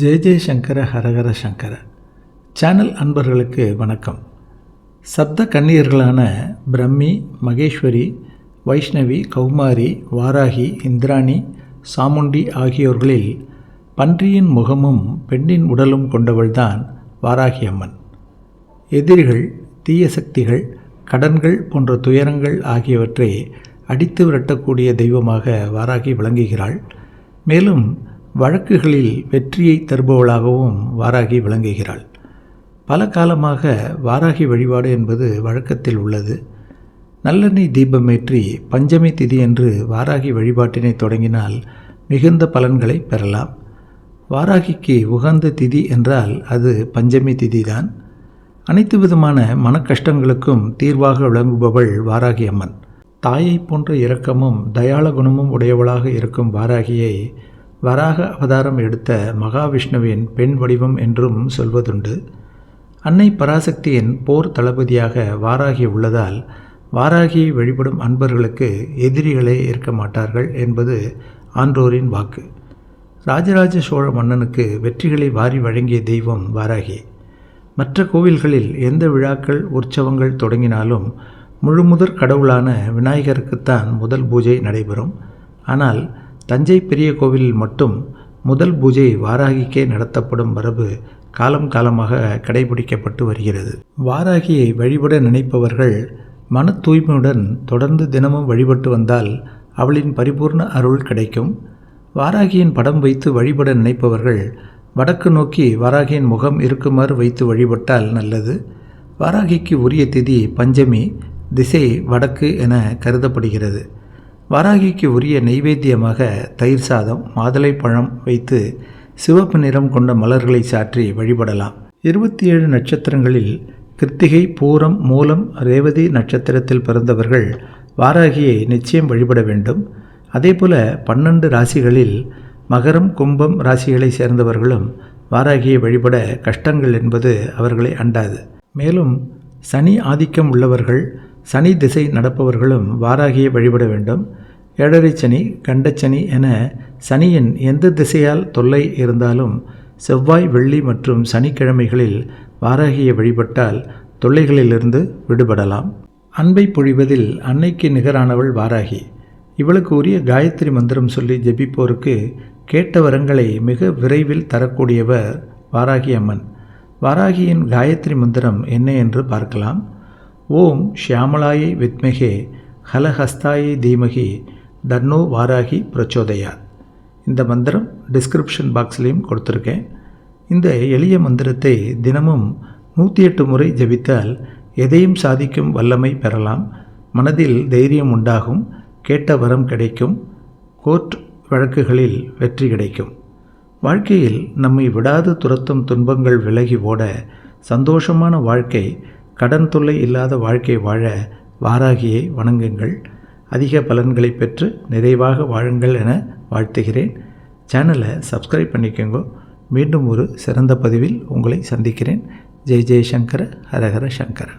ஜெய ஜெயசங்கர ஹரஹர சங்கர. சேனல் அன்பர்களுக்கு வணக்கம். சப்த கன்னியர்களான பிரம்மி மகேஸ்வரி வைஷ்ணவி கௌமாரி வாராகி இந்திராணி சாமுண்டி ஆகியோர்களில் பன்றியின் முகமும் பெண்ணின் உடலும் கொண்டவள்தான் வாராகி அம்மன். எதிரிகள் தீய சக்திகள் கடன்கள் போன்ற துயரங்கள் ஆகியவற்றை அடித்து விரட்டக்கூடிய தெய்வமாக வாராகி விளங்குகிறாள். மேலும் வழக்குகளில் வெற்றியை தருபவளாகவும் வாராகி விளங்குகிறாள். பல காலமாக வாராகி வழிபாடு என்பது வழக்கத்தில் உள்ளது. நல்லெண்ணெய் தீபமேற்றி பஞ்சமி திதி என்று வாராகி வழிபாட்டினை தொடங்கினால் மிகுந்த பலன்களை பெறலாம். வாராகிக்கு உகந்த திதி என்றால் அது பஞ்சமி திதிதான். அனைத்து விதமான மன கஷ்டங்களுக்கும் தீர்வாக விளங்குபவள் வாராகி அம்மன். தாயை போன்ற இரக்கமும் தயாள குணமும் உடையவளாக இருக்கும் வாராகியை வராக அவதாரம் எடுத்த மகாவிஷ்ணுவின் பெண் வடிவம் என்றும் சொல்வதுண்டு. அன்னை பராசக்தியின் போர் தளபதியாக வாராகி உள்ளதால் வாராகியை வழிபடும் அன்பர்களுக்கு எதிரிகளே இருக்க மாட்டார்கள் என்பது ஆன்றோரின் வாக்கு. ராஜராஜ சோழ மன்னனுக்கு வெற்றிகளை வாரி வழங்கிய தெய்வம் வாராகி. மற்ற கோவில்களில் எந்த விழாக்கள் உற்சவங்கள் தொடங்கினாலும் முழுமுதற் கடவுளான விநாயகருக்குத்தான் முதல் பூஜை நடைபெறும். ஆனால் தஞ்சை பெரிய கோவிலில் மட்டும் முதல் பூஜை வாராகிக்கே நடத்தப்படும் மரபு காலம் காலமாக கடைபிடிக்கப்பட்டு வருகிறது. வாராகியை வழிபட நினைப்பவர்கள் மன தூய்மையுடன் தொடர்ந்து தினமும் வழிபட்டு வந்தால் அவளின் பரிபூர்ண அருள் கிடைக்கும். வாராகியின் படம் வைத்து வழிபட நினைப்பவர்கள் வடக்கு நோக்கி வாராகியின் முகம் இருக்குமாறு வைத்து வழிபட்டால் நல்லது. வாராகிக்கு உரிய திதி பஞ்சமி திசை வடக்கு என கருதப்படுகிறது. வாராகிக்கு உரிய நெய்வேத்தியமாக தயிர் சாதம் மாதுளை பழம் வைத்து சிவப்பு நிறம் கொண்ட மலர்களை சாற்றி வழிபடலாம். இருபத்தி ஏழு நட்சத்திரங்களில் கிருத்திகை பூரம் மூலம் ரேவதி நட்சத்திரத்தில் பிறந்தவர்கள் வாராகியை நிச்சயம் வழிபட வேண்டும். அதேபோல பன்னெண்டு ராசிகளில் மகரம் கும்பம் ராசிகளை சேர்ந்தவர்களும் வாராகியை வழிபட கஷ்டங்கள் என்பது அவர்களை அண்டாது. மேலும் சனி ஆதிக்கம் உள்ளவர்கள் சனி திசை நடப்பவர்களும் வாராகியை வழிபட வேண்டும். ஏழரை சனி கண்டச்சனி என சனியின் எந்த திசையால் தொல்லை இருந்தாலும் செவ்வாய் வெள்ளி மற்றும் சனிக்கிழமைகளில் வாராகியை வழிபட்டால் தொல்லைகளிலிருந்து விடுபடலாம். அன்பை பொழிவதில் அன்னைக்கு நிகரானவள் வாராகி. இவளுக்கு உரிய காயத்ரி மந்திரம் சொல்லி ஜெபிப்போருக்கு கேட்ட வரங்களை மிக விரைவில் தரக்கூடியவர் வாராகி அம்மன் வாராகியின் காயத்ரி மந்திரம் என்ன என்று பார்க்கலாம். ஓம் ஷியாமலாயை வித்மகே ஹலஹஸ்தாயை தீமகி தன்னோ வாராகி பிரச்சோதயாத். இந்த மந்திரம் டிஸ்கிரிப்ஷன் பாக்ஸ்லேயும் கொடுத்துருக்கேன். இந்த எளிய மந்திரத்தை தினமும் நூற்றி எட்டு முறை ஜபித்தால் எதையும் சாதிக்கும் வல்லமை பெறலாம். மனதில் தைரியம் உண்டாகும் கேட்ட வரம் கிடைக்கும் கோர்ட் வழக்குகளில் வெற்றி கிடைக்கும். வாழ்க்கையில் நம்மை விடாது துரத்தும் துன்பங்கள் விலகி ஓட சந்தோஷமான வாழ்க்கை கடன் தொல்லை இல்லாத வாழ்க்கை வாழ வாராகியை வணங்குங்கள். அதிக பலன்களை பெற்று நிறைவாக வாழுங்கள் என வாழ்த்துகிறேன். சேனலை சப்ஸ்கிரைப் பண்ணிக்கோங்க. மீண்டும் ஒரு சிறந்த பதிவில் உங்களை சந்திக்கிறேன். ஜெய் ஜெய்சங்கர ஹரஹர சங்கர.